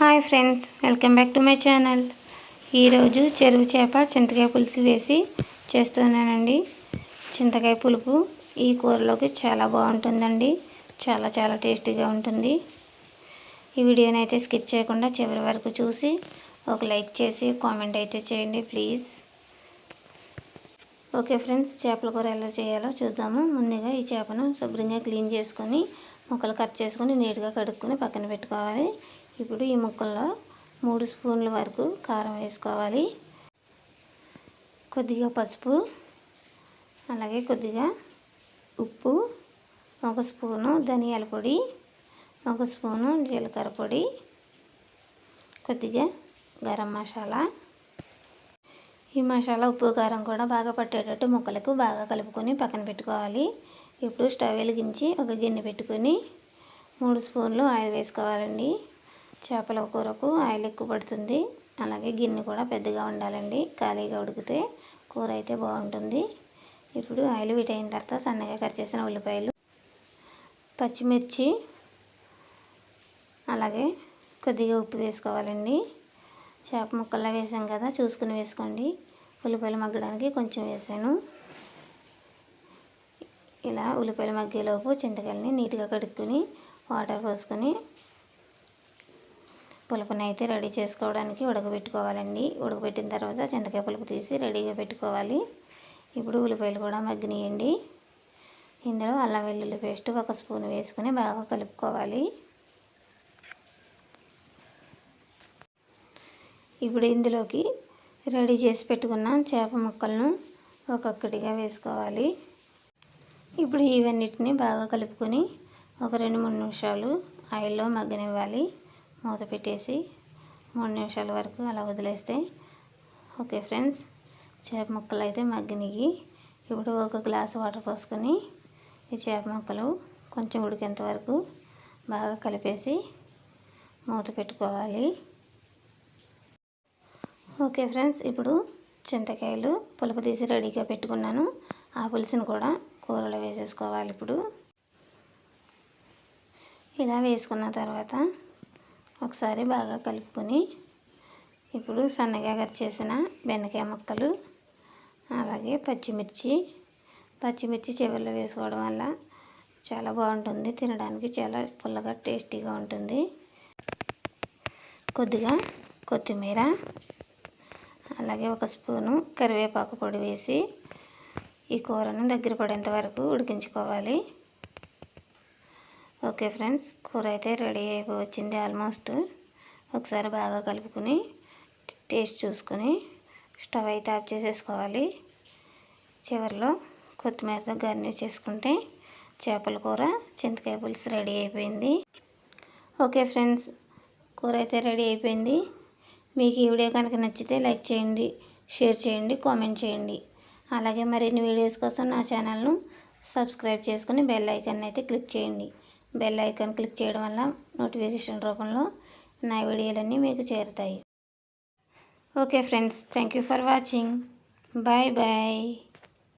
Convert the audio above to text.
Hi friends welcome back to my channel. ఈరోజు చెరువు చేప చింతకాయ పులుసు వేసి చేస్తున్నానండి. చింతకాయ పులుపు ఈ కూరలోకి చాలా బాగుంటుందండి. చాలా చాలా టేస్టీగా ఉంటుంది. ఈ వీడియోని అయితే స్కిప్ చేయకుండా చివరి వరకు చూసి ఒక లైక్ చేసి కామెంట్ అయితే చేయండి ప్లీజ్. ఓకే ఫ్రెండ్స్ చేపల కూర ఎలా చేయాలో చూద్దాము. ముందుగా ఈ చేపను శుభ్రంగా క్లీన్ చేసుకొని ముక్కలు కట్ చేసుకొని నీట్గా కడుక్కొని పక్కన పెట్టుకోవాలి. ఇప్పుడు ఈ ముక్కల్లో మూడు స్పూన్ల వరకు కారం వేసుకోవాలి. కొద్దిగా పసుపు అలాగే కొద్దిగా ఉప్పు ఒక స్పూను ధనియాల పొడి ఒక స్పూను జీలకర్ర పొడి కొద్దిగా గరం మసాలా. ఈ మసాలా ఉప్పు కారం కూడా బాగా పట్టేటట్టు ముక్కలకు బాగా కలుపుకొని పక్కన పెట్టుకోవాలి. ఇప్పుడు స్టవ్ వెలిగించి ఒక గిన్నె పెట్టుకొని మూడు స్పూన్లు ఆయిల్ వేసుకోవాలండి. చేపల కూరకు ఆయిల్ ఎక్కువ పడుతుంది. అలాగే గిన్నె కూడా పెద్దగా ఉండాలండి. ఖాళీగా ఉడికితే కూర అయితే బాగుంటుంది. ఇప్పుడు ఆయిల్ వీటైన అయిన తర్వాత సన్నగా కట్ చేసిన ఉల్లిపాయలు పచ్చిమిర్చి అలాగే కొద్దిగా ఉప్పు వేసుకోవాలండి. చేప ముక్కల్లో వేసాం కదా చూసుకుని వేసుకోండి. ఉల్లిపాయలు మగ్గడానికి కొంచెం వేసాను. ఇలా ఉల్లిపాయలు మగ్గేలోపు చింతకాయలని నీట్గా కడుక్కొని వాటర్ పోసుకొని పులుపుని అయితే రెడీ చేసుకోవడానికి ఉడకబెట్టుకోవాలండి. ఉడకబెట్టిన తర్వాత చింతకాయ పులుపు తీసి రెడీగా పెట్టుకోవాలి. ఇప్పుడు ఉల్లిపాయలు కూడా మగ్గినాయండి. ఇందులో అల్లం వెల్లుల్లి పేస్ట్ ఒక స్పూన్ వేసుకొని బాగా కలుపుకోవాలి. ఇప్పుడు ఇందులోకి రెడీ చేసి పెట్టుకున్న చేప ముక్కలను ఒక్కొక్కటిగా వేసుకోవాలి. ఇప్పుడు ఇవన్నిటిని బాగా కలుపుకొని ఒక రెండు మూడు నిమిషాలు ఆయిల్లో మగ్గనివ్వాలి. మూత పెట్టేసి మూడు నిమిషాల వరకు అలా వదిలేస్తే. ఓకే ఫ్రెండ్స్ చేప ముక్కలు అయితే మగ్గినవి ఇప్పుడు ఒక గ్లాస్ వాటర్ పోసుకొని ఈ చేప ముక్కలు కొంచెం ఉడికేంత వరకు బాగా కలిపేసి మూత పెట్టుకోవాలి. ఓకే ఫ్రెండ్స్ ఇప్పుడు చింతకాయలు పులుపు తీసి రెడీగా పెట్టుకున్నాను. ఆ పులుసుని కూడా కూరలో వేసేసుకోవాలి ఇప్పుడు. ఇలా వేసుకున్న తర్వాత ఒకసారి బాగా కలుపుకొని ఇప్పుడు సన్నగా కట్ చేసిన బెండకాయ ముక్కలు అలాగే పచ్చిమిర్చి. పచ్చిమిర్చి చివరిలో వేసుకోవడం వల్ల చాలా బాగుంటుంది. తినడానికి చాలా పుల్లగా టేస్టీగా ఉంటుంది. కొద్దిగా కొత్తిమీర అలాగే ఒక స్పూను కరివేపాకు పొడి వేసి ఈ కూరను దగ్గర పడేంత వరకు ఉడికించుకోవాలి. ఓకే ఫ్రెండ్స్ కూర అయితే రెడీ అయిపోవచ్చింది ఆల్మోస్ట్. ఒకసారి బాగా కలుపుకొని టేస్ట్ చూసుకొని స్టవ్ అయితే ఆఫ్ చేసేసుకోవాలి. చివరిలో కొత్తిమీరతో గార్నిష్ చేసుకుంటే చేపల కూర చింతకాయ పులుసు రెడీ అయిపోయింది. ఓకే ఫ్రెండ్స్ కూర అయితే రెడీ అయిపోయింది. మీకు ఈ వీడియో కనుక నచ్చితే లైక్ చేయండి షేర్ చేయండి కామెంట్ చేయండి. అలాగే మరిన్ని వీడియోస్ కోసం నా ఛానల్ను సబ్స్క్రైబ్ చేసుకుని బెల్ ఐకాన్ అయితే క్లిక్ చేయండి. బెల్ ఐకాన్ క్లిక్ చేయడం వల్ల నోటిఫికేషన్ రూపంలో నా వీడియోలన్నీ మీకు చేరుతాయి. Okay friends thank you for watching. Bye bye.